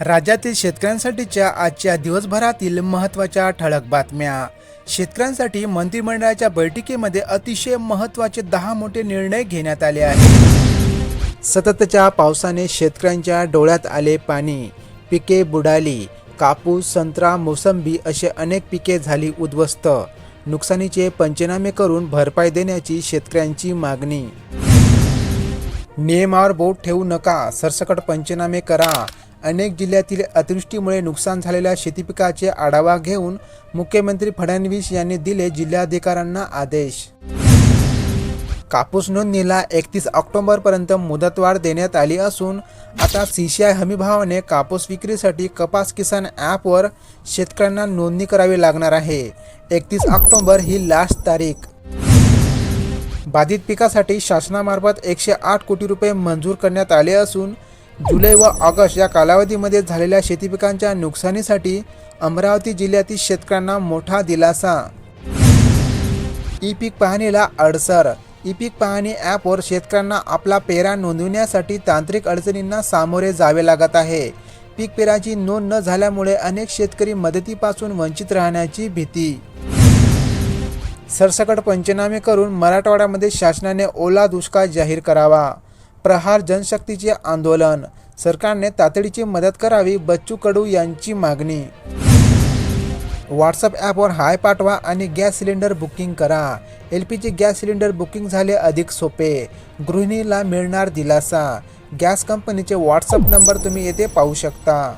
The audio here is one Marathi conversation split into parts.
राज्यातील शेतकऱ्यांसाठीच्या आजच्या दिवसभरातील महत्त्वाच्या ठळक बातम्या. शेतकऱ्यांसाठी मंत्रिमंडळाच्या बैठकीमध्ये अतिशय महत्त्वाचे दहा मोठे निर्णय घेण्यात आले आहेत. सततच्या पावसाने शेतकऱ्यांच्या डोळ्यात आले पाणी पिके बुडाली कापूस संत्रा मोसंबी असे अनेक पिके झाली उद्ध्वस्त. नुकसानीचे पंचनामे करून भरपाई देण्याची शेतकऱ्यांची मागणी. नियमावर बोट ठेवू नका सरसकट पंचनामे करा अनेक जिल्ह्यातील अतिवृष्टीमुळे नुकसान झालेल्या शेतीपिकाचे आढावा घेऊन मुख्यमंत्री फडणवीस यांनी दिले जिल्हाधिकाऱ्यांना आदेश. कापूस नोंदणीला एकतीस ऑक्टोबरपर्यंत मुदतवाढ देण्यात आली असून आता सीसीआय हमीभावाने कापूस विक्रीसाठी कपास किसान ॲपवर शेतकऱ्यांना नोंदणी करावी लागणार आहे. एकतीस ऑक्टोबर ही लास्ट तारीख. बाधित पिकासाठी शासनामार्फत एकशे आठ कोटी रुपये मंजूर करण्यात आले असून जुलै व ऑगस्ट या कालावधीमध्ये झालेल्या शेतीपिकांच्या नुकसानीसाठी अमरावती जिल्ह्यातील शेतकऱ्यांना मोठा दिलासा. ई पीक पाहणीला अडसर. ई पीक पाहणी ॲपवर शेतकऱ्यांना आपला पेरा नोंदविण्यासाठी तांत्रिक अडचणींना सामोरे जावे लागत आहे. पीक पेराची नोंद न झाल्यामुळे अनेक शेतकरी मदतीपासून वंचित राहण्याची भीती. सरसकट पंचनामे करून मराठवाड्यामध्ये शासनाने ओला दुष्काळ जाहीर करावा. प्रहार जनशक्तीचे आंदोलन. सरकारने तातडीची मदत करावी बच्चू कडू यांची मागणी. व्हॉट्सअप ॲपवर हाय पाठवा आणि गॅस सिलेंडर बुकिंग करा. L P G gas cylinder booking झाले अधिक सोपे. गृहिणीला मिळणार दिलासा. गॅस कंपनीचे व्हॉट्सअप नंबर तुम्ही येथे पाहू शकता.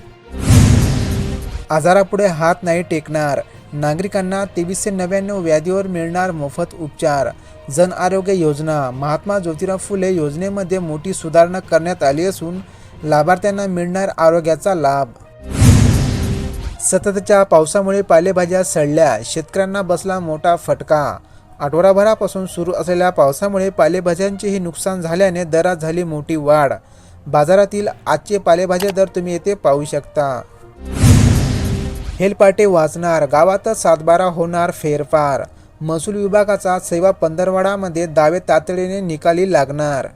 आजारापुढे हात नाही टेकणार. नागरिकांना तेवीसशे नव्याण्णव व्याधीवर मिळणार मोफत उपचार. जन आरोग्य योजना महात्मा ज्योतिराव फुले योजनेमध्ये मोठी सुधारणा करण्यात आली असून लाभार्थ्यांना मिळणार आरोग्याचा लाभ. सततच्या पावसामुळे पालेभाज्या सडल्या शेतकऱ्यांना बसला मोठा फटका. आठवडाभरापासून सुरू असलेल्या पावसामुळे पालेभाज्यांचेही नुकसान झाल्याने दरात झाली मोठी वाढ. बाजारातील आजचे पालेभाज्या दर तुम्ही येथे पाहू शकता. हेलपाटे वाचणार गावातच सातबारा होणार फेरफार. महसूल विभागाचा सेवा पंधरवाडामध्ये दावे तातडीने निकाली लागणार.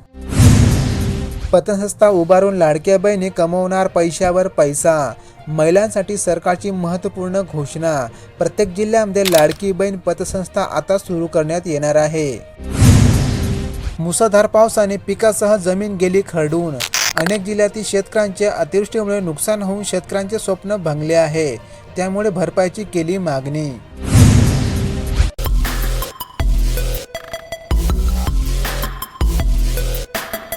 पतसंस्था उभारून लाडक्या बहिणी कमवणार पैशावर पैसा. महिलांसाठी सरकारची महत्त्वपूर्ण घोषणा. प्रत्येक जिल्ह्यामध्ये लाडकी बहीण पतसंस्था आता सुरू करण्यात येणार आहे. मुसळधार पावसाने पिकासह जमीन गेली खरडून. अनेक जिल्ह्यातील शेतकऱ्यांचे अतिवृष्टीमुळे नुकसान होऊन शेतकऱ्यांचे स्वप्न भंगले आहे. त्यामुळे भरपाईची केली मागणी.